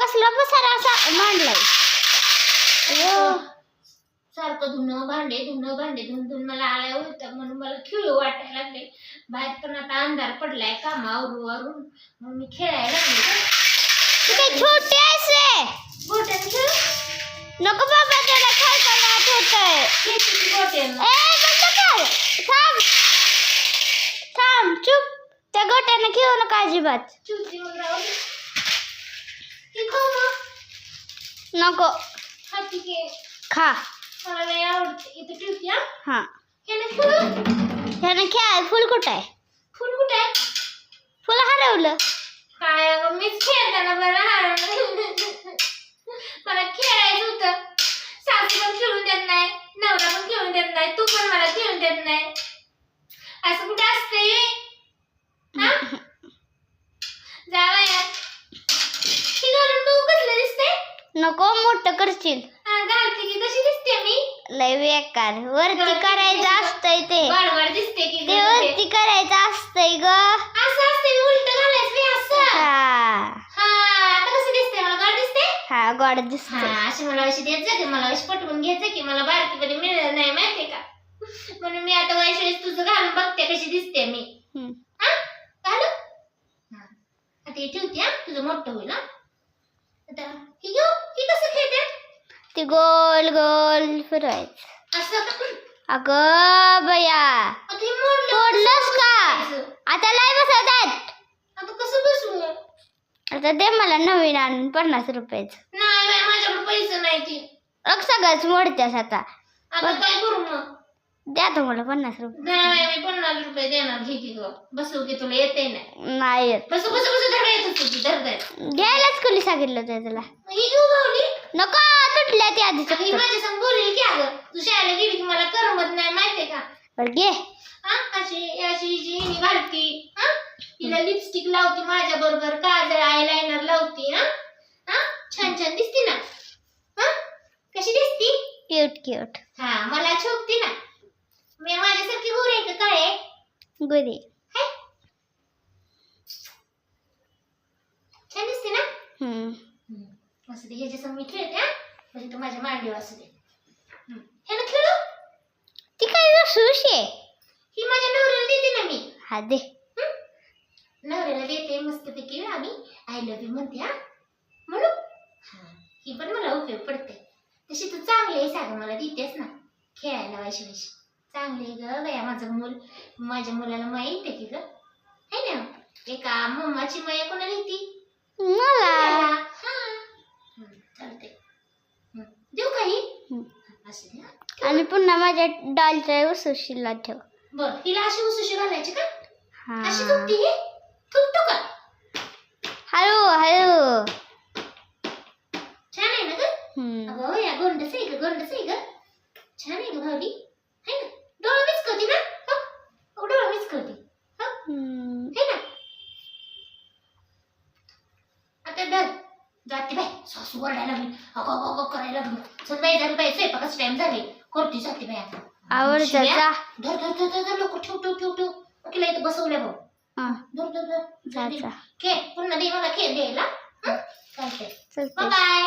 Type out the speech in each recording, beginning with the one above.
कसला पसारा असा मांडलाय अयो सारखं धुणं भांडे धुणं भांडे धुणं धुणं मला आल्या होतं म्हणून मला खेळू वाटायला लागले बाहेर पण आता अंधार पडलाय कामावरून वरून. मग मी खेळायला लागले. छोटे खेळ? नको बाबा त्याला खेळताना होतंय. गोट्यान थांब. थांब चुप. त्या गोट्यानं खेळू नका अजिबात. चुलती मग नको. हा ठीक आहे खा. मला आवडते. इथे हा? हा. ह्याने फुल. ह्यानं खेळ फुल कुठं आहे? फुल कुठे आहे? फुल हरवलं. काय अगं मीच खेळताना बरं हरवलं मला खेळायचं होतं. सासू पण खेळून देत नाही नवरा पण खेळून देत नाही तू पण मला खेळून देत नाही. असं कुठे असतंय हा जावा यार ही घालून तू कसलं दिसते नको मोठं करशील. घालते की कशी दिसते मी? लय बेकार. वरती करायचं असतंय ते. वाढवाड दिसते की ते ग वरती करायचं असतंय ग. असं असते उलट घालायचं मी असं. हा. हा आता कसं दिसते मला गाड दिसते हा गोड हा अशी मला अशी जा की मला अशी पटवून घ्यायचं की मला बारकीपणी मिळत नाही माहितीये का? म्हणून मी आता वेळेस तुझं घालून बघते कशी दिसते मी. हा घालू? हा. आता हे ठेवते हा. तुझं मोठं होईल हा हे हे. कसं ते गोल गोल फिरवायचं. असं अगं बया तोडलंस का? आता लय बसवतात. आता कसं आता दे मला नवीन आणून पन्नास रुपयाचं. नाही माझ्याकडे पैसे नाही ती. अग सगळंच मोडत्यास आता. आता काय करू मग? द्या तर मला पन्नास रुपये. नाही मी पन्नास रुपये देणार घे की ग. बसवू की तुला येते नाही नाही येत. बसू बसू बसू धडा येत होती धर धर घ्यायलाच कोणी सांगितलं होतं तुला ही घेऊ भावली नको तुटल्या ती आधी ही. माझ्या संग बोलेल की अगं तू शाळेला गेली की मला करमत नाही माहितीये का? बरं घे. हा अशी अशी जी हिने घालती हा तिला लिपस्टिक लावती माझ्या बरोबर काजळ आयलाइनर लावती हा हा छान छान दिसती ना. हा कशी दिसती? क्यूट क्यूट हा मला शोभती ना. मी माझ्यासारखी गोरी आहे का? काय गुरी? छान दिसते ना? हम्म. असू दे ह्याच्या संग मी खेळते हा? म्हणजे तू माझ्या मांडीवर असू दे. ह्यानं खेळू? ती काय रसूश आहे? ही माझ्या नवऱ्याला देते ना मी. हा दे? नवऱ्याला देते मस्तपैकी आम्ही. आय लव्ह यू म्हणते हा? म्हणू? हा. ही पण मला उपयोग पडते. तशी तू चांगली आहे सांग. मला देतेस ना. खेळायला वाशी वाशी. चांगली आहे ग बया माझं मूल. माझ्या मुलाला माहीत आहे की ग. है ना? एका मम्माची माया कोणाला येते? मला? हा. हं, चालते हं. देऊ काही हं. असं हा. आणि पुन्हा माझ्या डॉलच्या रसूशीला ठेव. बर हिला अशी उसूशी घालायची का? हा. अशी थुकते ही? थुकतो का? हळू हळू. छान आहे ना ग? हम्म. अगं या गोंडस आहे ग गोंडस आहे ग. छान आहे ग भावली है ना डोळा मीच करते ना हो हो, डोळा मीच करते. हो? ना? आता डर जाते बाई. सासू ओरडायला लागली. अगो करायला लागली. चल बाई झालं बाई. स्वयंपाकाचा टाइम झाले करते जाते बाई आता. आवड शिव्या? जा धर धर धर धर धर. लोक ठेव ठेव ठेव ठेव. तिला इथं बसवल्या भाऊ धर धर धर. खेळ. पुन्हा दे मला खेळ द्यायला हं? चालतंय. चलते बाय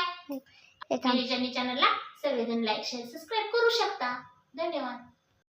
हे थांब चॅनलला सगळेजण लाईक शेअर सबस्क्राईब करू शकता. धन्यवाद.